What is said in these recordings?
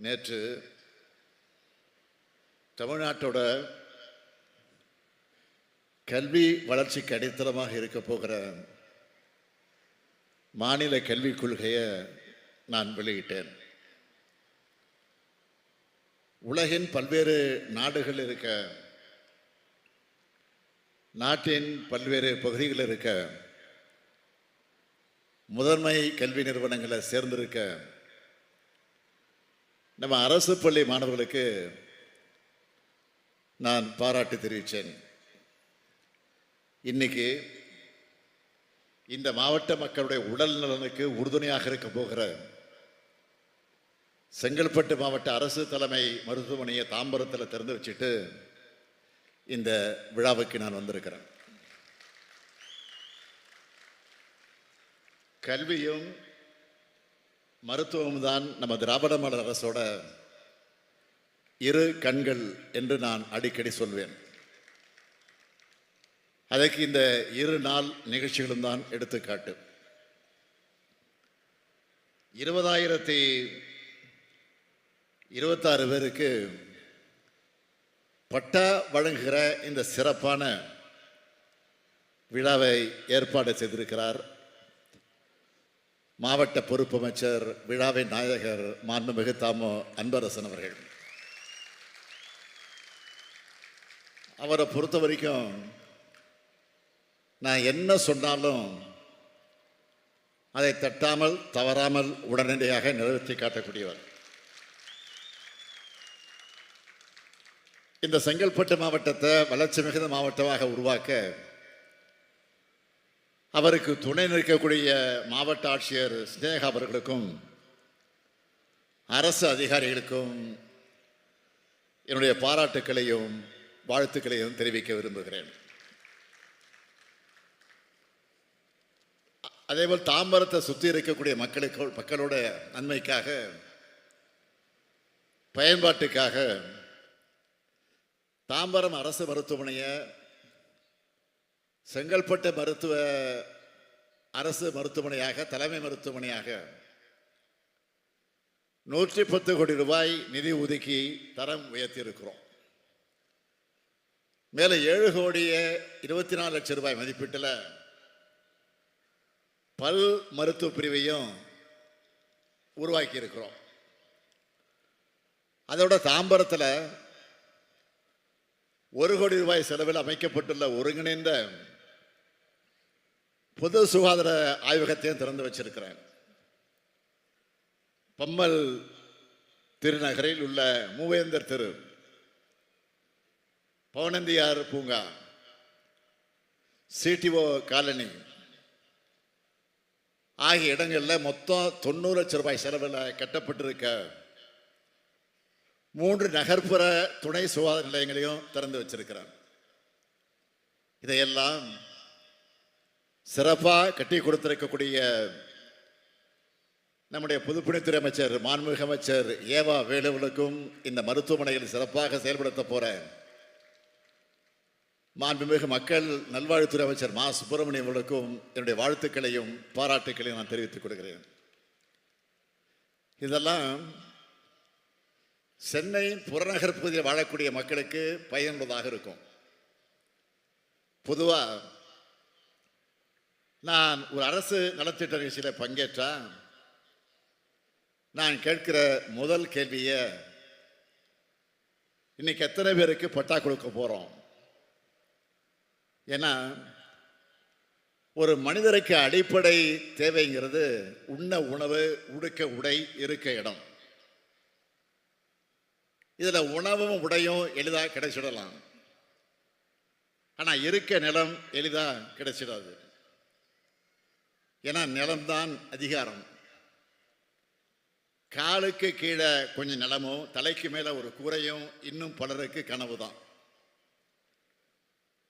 நேற்று தமிழ்நாட்டோட கல்வி வளர்ச்சிக்கு அடித்தளமாக இருக்க போகிற மாநில கல்விக் கொள்கையை நான் வெளியிட்டேன். உலகின் பல்வேறு நாடுகள் இருக்க நாட்டின் பல்வேறு பகுதிகளில் இருக்க முதன்மை கல்வி நிறுவனங்களை சேர்ந்திருக்க நம்ம அரசு பள்ளி மாணவர்களுக்கு நான் பாராட்டு தெரிவித்தேன் இன்னைக்கு இந்த மாவட்ட மக்களுடைய உடல் நலனுக்கு உறுதுணையாக இருக்க போகிற செங்கல்பட்டு மாவட்ட அரசு தலைமை மருத்துவமனையை தாம்பரத்தில் திறந்து வச்சுட்டு இந்த விழாவுக்கு நான் வந்திருக்கிறேன். கல்வியும் மருத்துவமும் தான் நம்ம திராவிட மலர் அரசோட இரு கண்கள் என்று நான் அடிக்கடி சொல்வேன். அதற்கு இந்த இரு நாள் நிகழ்ச்சிகளும் தான் எடுத்துக்காட்டு. இருபதாயிரத்தி இருபத்தாறு பேருக்கு பட்டா வழங்குகிற இந்த சிறப்பான விழாவை ஏற்பாடு செய்திருக்கிறார் மாவட்ட பொறுப்பு அமைச்சர் விழாவின் நாயகர் மாண்புமிகு தாமோ அன்பரசன் அவர்கள். அவரை பொறுத்த வரைக்கும் நான் என்ன சொன்னாலும் அதை தட்டாமல் தவறாமல் உடனடியாக நிறைவேற்றி காட்டக்கூடியவர். இந்த செங்கல்பட்டு மாவட்டத்தை வளர்ச்சி மிகுந்த மாவட்டமாக உருவாக்க அவருக்கு துணை நிற்கக்கூடிய மாவட்ட ஆட்சியர் ஸ்னேகா அவர்களுக்கும் அரசு அதிகாரிகளுக்கும் என்னுடைய பாராட்டுக்களையும் வாழ்த்துக்களையும் தெரிவிக்க விரும்புகிறேன். அதேபோல் தாம்பரத்தை சுற்றி இருக்கக்கூடிய மக்களுக்கு மக்களோட நன்மைக்காக பயன்பாட்டுக்காக தாம்பரம் அரசு மருத்துவமனையை செங்கல்பட்டு மருத்துவ அரசு மருத்துவமனையாக தலைமை மருத்துவமனையாக நூற்றி பத்து கோடி ரூபாய் நிதி ஒதுக்கி தரம் உயர்த்தியிருக்கிறோம். மேலே ஏழு கோடியே இருபத்தி நாலு லட்சம் ரூபாய் மதிப்பீட்டில் பல் மருத்துவ பிரிவையும் உருவாக்கி இருக்கிறோம் அதோட தாம்பரத்தில் ஒரு கோடி ரூபாய் செலவில் அமைக்கப்பட்டுள்ள ஒருங்கிணைந்த பொது சுகாதார ஆய்வகத்தையும் திறந்து வச்சிருக்கிறேன். பம்மல் திருநகரில் உள்ள மூவேந்தர் தெரு பவனந்தியார் பூங்கா சிடிஓ காலனி ஆகிய இடங்களில் மொத்தம் தொண்ணூறு லட்சம் ரூபாய் செலவில் கட்டப்பட்டிருக்க மூன்று நகர்ப்புற துணை சுகாதார நிலையங்களையும் திறந்து வச்சிருக்கிறார் இதையெல்லாம் சிறப்பாக கட்டி கொடுத்திருக்கக்கூடிய நம்முடைய பொதுப்பணித்துறை அமைச்சர் மாண்புமிகு அமைச்சர் ஏவா வேலுவலுக்கும் இந்த மருத்துவமனையில் சிறப்பாக செயல்படுத்த போகிற மாண்புமிகு மக்கள் நல்வாழ்வுத்துறை அமைச்சர் மா. சுப்பிரமணியம் அவர்களுக்கும் என்னுடைய வாழ்த்துக்களையும் பாராட்டுக்களையும் நான் தெரிவித்துக் கொள்கிறேன். இதெல்லாம் சென்னை புறநகர் பகுதியில் வாழக்கூடிய மக்களுக்கு பயனுள்ளதாக இருக்கும். பொதுவாக நான் ஒரு அரசு நலத்திட்ட நிகழ்ச்சியில் பங்கேற்றேன். நான் கேட்கிற முதல் கேள்வியை இன்னைக்கு எத்தனை பேருக்கு பட்டா கொடுக்க போகிறோம் ஏன்னா ஒரு மனிதருக்கு அடிப்படை தேவைங்கிறது உண்ண உணவு உடுக்க உடை இருக்க இடம். இதில் உணவும் உடையும் எளிதாக கிடைச்சிடலாம். ஆனால் இருக்க நிலம் எளிதாக கிடைச்சிடாது. ஏன்னா நிலம்தான் அதிகாரம். காலுக்கு கீழே கொஞ்சம் நிலமும் தலைக்கு மேலே ஒரு கூரையும் இன்னும் பலருக்கு கனவு தான்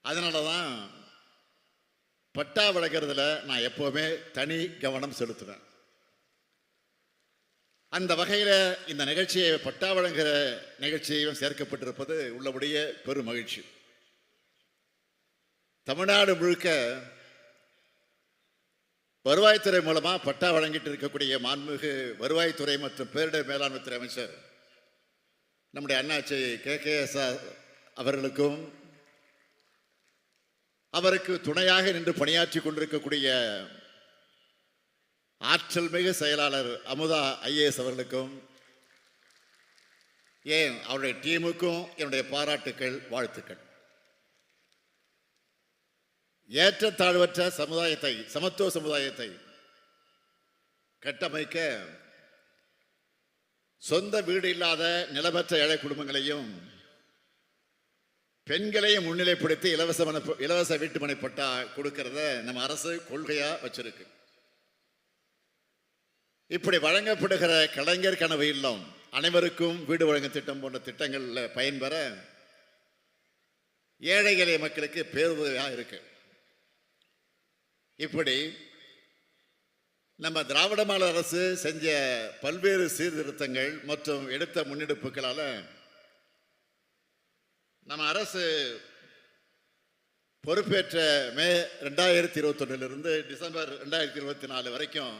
அதனால தான் பட்டா வளர்க்குறதுல நான் எப்போவுமே தனி கவனம் செலுத்துவேன். அந்த வகையில் இந்த நிகழ்ச்சியை பட்டா வழங்குகிற நிகழ்ச்சியும் சேர்க்கப்பட்டிருப்பது உள்ளபடியே பெரும் மகிழ்ச்சி. தமிழ்நாடு முழுக்க வருவாய்த்துறை மூலமா பட்டா வழங்கிட்டு இருக்கக்கூடிய மாண்புமிகு வருவாய்த்துறை மற்றும் பேரிடர் மேலாண்மை துறை அமைச்சர் நம்முடைய அண்ணாச்சி கே. கே. எஸ். அவர்களுக்கும் அவருக்கு துணையாக நின்று பணியாற்றி கொண்டிருக்கக்கூடிய ஆற்றல் மிகு செயலாளர் அமுதா ஐஏஎஸ் அவர்களுக்கும் ஏன் அவருடைய டீமுக்கும் என்னுடைய பாராட்டுக்கள் வாழ்த்துக்கள். ஏற்றத்தாழ்வற்ற சமுதாயத்தை சமத்துவ சமுதாயத்தை கட்டமைக்க சொந்த வீடு இல்லாத நிலமற்ற ஏழை குடும்பங்களையும் பெண்களையும் முன்னிலைப்படுத்தி இலவச மன இலவச வீட்டுமனை பட்டா கொடுக்கறத நம்ம அரசு கொள்கையா வச்சிருக்கு. இப்படி வழங்கப்படுகிற கலைஞர் கனவு இல்லம் அனைவருக்கும் வீடு வழங்கும் திட்டம் போன்ற திட்டங்களில் பயன்பெற ஏழை எளிய மக்களுக்கு பேருதவியாக இருக்குது இப்படி நம்ம திராவிட மாநில அரசு செஞ்ச பல்வேறு சீர்திருத்தங்கள் மற்றும் எடுத்த முன்னெடுப்புகளால் நம்ம அரசு பொறுப்பேற்ற மே ரெண்டாயிரத்தி இருபத்தொன்னிலிருந்து டிசம்பர் ரெண்டாயிரத்தி இருபத்தி நாலு வரைக்கும்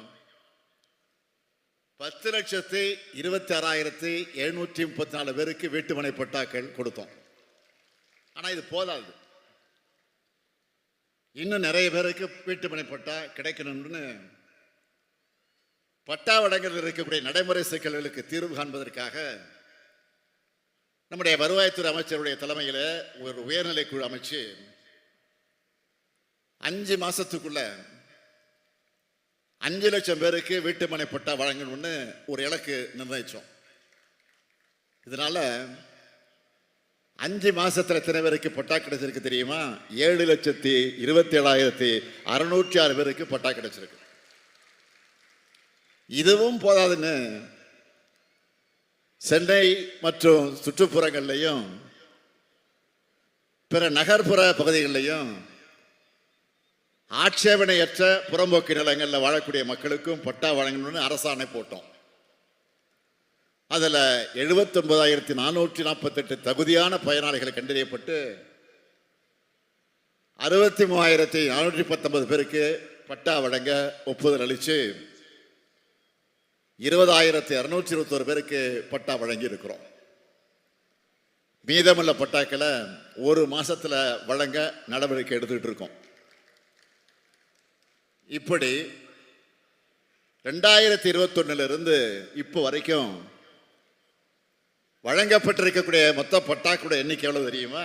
பத்து லட்சத்தி இருபத்தி ஆறாயிரத்தி எழுநூற்றி முப்பத்தி நாலு பேருக்கு வீட்டுமனை பட்டாக்கள் கொடுத்தோம். ஆனால் இது போதாது. இன்னும் நிறைய பேருக்கு வீட்டுமனை பட்டா கிடைக்கணும்னு பட்டா வழங்கல் இருக்கக்கூடிய நடைமுறை சிக்கல்களுக்கு தீர்வு காண்பதற்காக நம்முடைய வருவாய்த்துறை அமைச்சருடைய தலைமையில் ஒரு உயர்நிலை குழு அமைச்சு அஞ்சு மாசத்துக்குள்ள அஞ்சு லட்சம் பேருக்கு வீட்டுமனை பட்டா வழங்கணும்னு ஒரு இலக்கு நிர்ணயிச்சோம். இதனால அஞ்சு மாசத்துல எத்தனை பேருக்கு பட்டா கிடைச்சிருக்கு தெரியுமா? ஏழு லட்சத்தி இருபத்தி ஏழாயிரத்தி அறுநூற்றி ஆறு பேருக்கு பட்டா கிடைச்சிருக்கு. இதுவும் போதாதுன்னு சென்னை மற்றும் சுற்றுப்புறங்கள்லையும் பிற நகர்ப்புற பகுதிகளிலையும் ஆட்சேபனையற்ற புறம்போக்கு நிலங்களில் வாழக்கூடிய மக்களுக்கும் பட்டா வழங்கணும்னு அரசாணை போட்டோம். அதில் எழுபத்தொன்பதாயிரத்தி நானூற்றி நாற்பத்தெட்டு தகுதியான பயனாளிகள் கண்டறியப்பட்டு அறுபத்தி மூவாயிரத்தி நானூற்றி பத்தொன்பது பேருக்கு பட்டா வழங்க ஒப்புதல் அளித்து இருபதாயிரத்தி இரநூற்றி இருபத்தோரு பேருக்கு பட்டா வழங்கி இருக்கிறோம் மீதமுள்ள பட்டாக்களை ஒரு மாதத்தில் வழங்க நடவடிக்கை எடுத்துக்கிட்டு இருக்கோம். இப்படி ரெண்டாயிரத்தி இருபத்தொன்னுலிருந்து இப்போ வரைக்கும் வழங்கப்பட்டிருக்கக்கூடிய மொத்த பட்டாக்களுடைய எண்ணிக்கை எவ்வளோ தெரியுமா?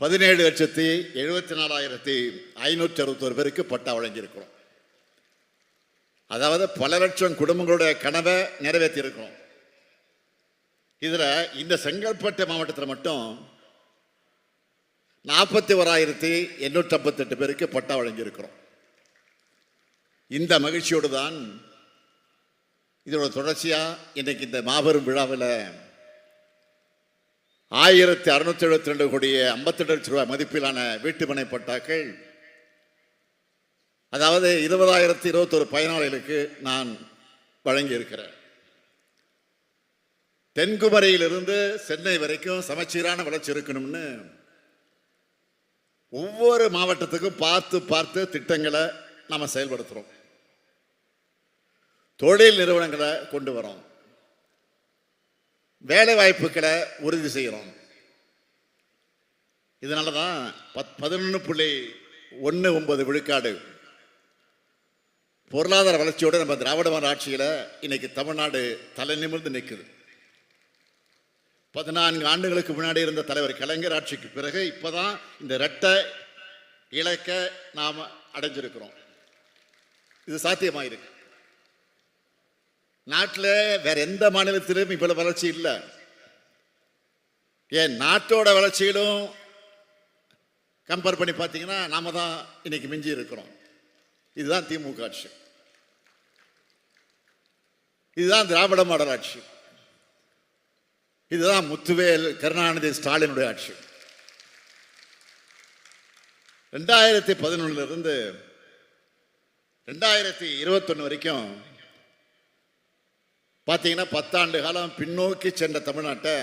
பதினேழு லட்சத்தி எழுபத்தி நாலாயிரத்தி ஐநூற்றி அறுபத்தோரு பேருக்கு பட்டா வழங்கியிருக்கிறோம். அதாவது பல லட்சம் குடும்பங்களுடைய கனவை நிறைவேற்றியிருக்கிறோம். இதில் இந்த செங்கல்பட்டு மாவட்டத்தில் மட்டும் நாற்பத்தி ஓராயிரத்தி எண்ணூற்றி ஐம்பத்தெட்டு பேருக்கு பட்டா வழங்கியிருக்கிறோம். இந்த மகிழ்ச்சியோடு தான் இதோட தொடர்ச்சியாக இன்றைக்கு இந்த மாபெரும் விழாவில் ஆயிரத்தி அறுநூத்தி எழுபத்தி ரெண்டு கோடியே ஐம்பத்தெட்டு லட்சம் ரூபாய் மதிப்பிலான வீட்டுமனை பட்டாக்கள். அதாவது இருபதாயிரத்தி இருபத்தொரு பயனாளிகளுக்கு நான் வழங்கியிருக்கிறேன். தென்குமரியிலிருந்து சென்னை வரைக்கும் சமச்சீரான வளர்ச்சி இருக்கணும்னு ஒவ்வொரு மாவட்டத்துக்கும் பார்த்து பார்த்து திட்டங்களை நாம் செயல்படுத்துகிறோம் தொழில் நிறுவனங்களை கொண்டு வரோம். வேலை வாய்ப்புகளை உறுதி செய்கிறோம். இதனால தான் பத் பதினொன்று புள்ளி ஒன்று ஒன்பது விழுக்காடு பொருளாதார வளர்ச்சியோடு நம்ம திராவிட மாநில ஆட்சியில் இன்னைக்கு தமிழ்நாடு தலை நிமிர்ந்து நிற்குது பதினான்கு ஆண்டுகளுக்கு முன்னாடி இருந்த தலைவர் கலைஞர் ஆட்சிக்கு பிறகு இப்போ தான் இந்த ரெட்டை இலக்கை நாம் அடைஞ்சிருக்கிறோம். இது சாத்தியமாக இருக்குது நாட்டில் வேற எந்த மாநிலத்திலும் இவ்வளவு வளர்ச்சி இல்லை. ஏன் நாட்டோட வளர்ச்சியிலும் கம்பேர் பண்ணி பார்த்தீங்கன்னா நாம தான் இன்னைக்கு மிஞ்சி இருக்கிறோம். இதுதான் திமுக ஆட்சி. இதுதான் திராவிட மாடல் ஆட்சி. இதுதான் முத்துவேல் கருணாநிதி ஸ்டாலினுடைய ஆட்சி. ரெண்டாயிரத்தி பதினொன்னுல இருந்து ரெண்டாயிரத்தி இருபத்தொன்னு வரைக்கும் பார்த்தீங்கன்னா பத்தாண்டு காலம் பின்னோக்கி சென்ற தமிழ்நாட்டை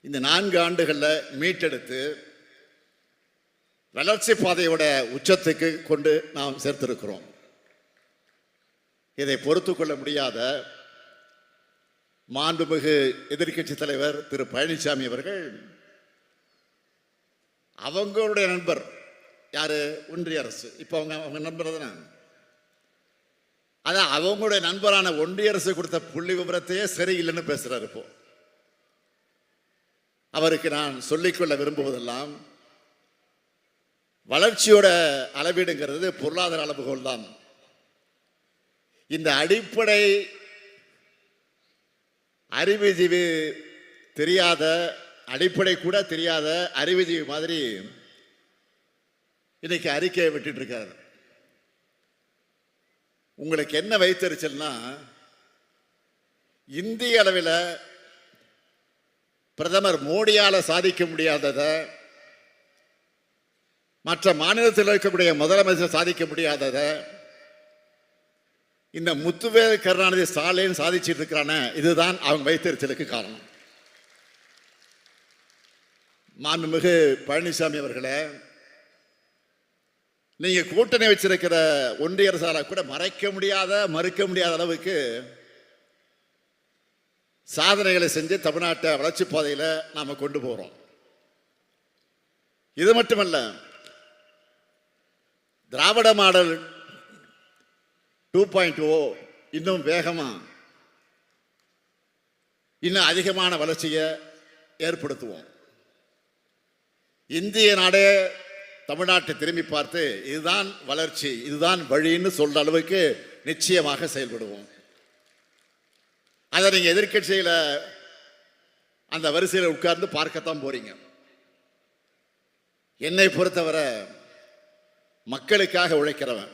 இந்த நான்கு ஆண்டுகளில் மீட்டெடுத்து வளர்ச்சி பாதையோட உச்சத்துக்கு கொண்டு நாம் சேர்த்திருக்கிறோம். இதை பொறுத்து கொள்ள முடியாத மாண்புமிகு எதிர்க்கட்சி தலைவர் திரு பழனிசாமி அவர்கள் அவங்களுடைய நண்பர் யாரு? ஒன்றிய அரசு. இப்போ அவங்க அவங்க நண்பர் தானே? அதான் அவங்களுடைய நண்பரான ஒன்றிய அரசு கொடுத்த புள்ளி விவரத்தையே சரியில்லைன்னு பேசுறாரு இப்போ. அவருக்கு நான் சொல்லிக்கொள்ள விரும்புவதெல்லாம் வளர்ச்சியோட அளவீடுங்கிறது பொருளாதார அளவுகோல் தான். இந்த அடிப்படை அறிவுஜீவி தெரியாத அடிப்படை கூட தெரியாத அறிவுஜீவி மாதிரி இன்னைக்கு அறிக்கையை விட்டுட்டு இருக்காரு. உங்களுக்கு என்ன வைத்தறிச்சல்னா இந்திய அளவில் பிரதமர் மோடியால் சாதிக்க முடியாததை மற்ற மாநிலத்தில் இருக்கக்கூடிய முதலமைச்சர் சாதிக்க முடியாததை இந்த முத்துவேல் கருணாநிதி ஸ்டாலின் சாதிச்சிட்டு இருக்கிறான இதுதான் அவங்க வைத்தறிச்சலுக்கு காரணம். மாண்புமிகு பழனிசாமி அவர்களை நீங்க கூட்டணி வச்சிருக்கிற ஒன்றிய அரசால கூட மறைக்க முடியாத மறுக்க முடியாத அளவுக்கு சாதனைகளை செஞ்சு தமிழ்நாட்டை வளர்ச்சி பாதையில் நாம கொண்டு போகிறோம் இது மட்டுமல்ல Dravida model two point O இன்னும் வேகமாக இன்னும் அதிகமான வளர்ச்சியை ஏற்படுத்துவோம். இந்திய நாடே தமிழ்நாட்டை திரும்பி பார்த்து இதுதான் வளர்ச்சி இதுதான் வழின்னு சொல்ற அளவுக்கு நிச்சயமாக செயல்படுவோம். அதை நீங்கள் எதிர்கட்சியில் அந்த வரிசையில் உட்கார்ந்து பார்க்கத்தான் போறீங்க. என்னை பொறுத்தவரை மக்களுக்காக உழைக்கிறவன்.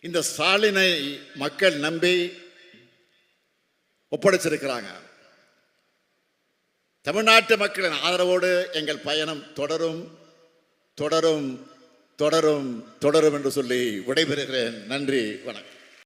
இந்த ஸ்டாலினை மக்கள் நம்பி ஒப்படைச்சிருக்கிறாங்க. தமிழ்நாட்டு மக்களின் ஆதரவோடு எங்கள் பயணம் தொடரும். தொடரும் தொடரும் தொடரும் என்று சொல்லி விடைபெறுகிறேன். நன்றி வணக்கம்.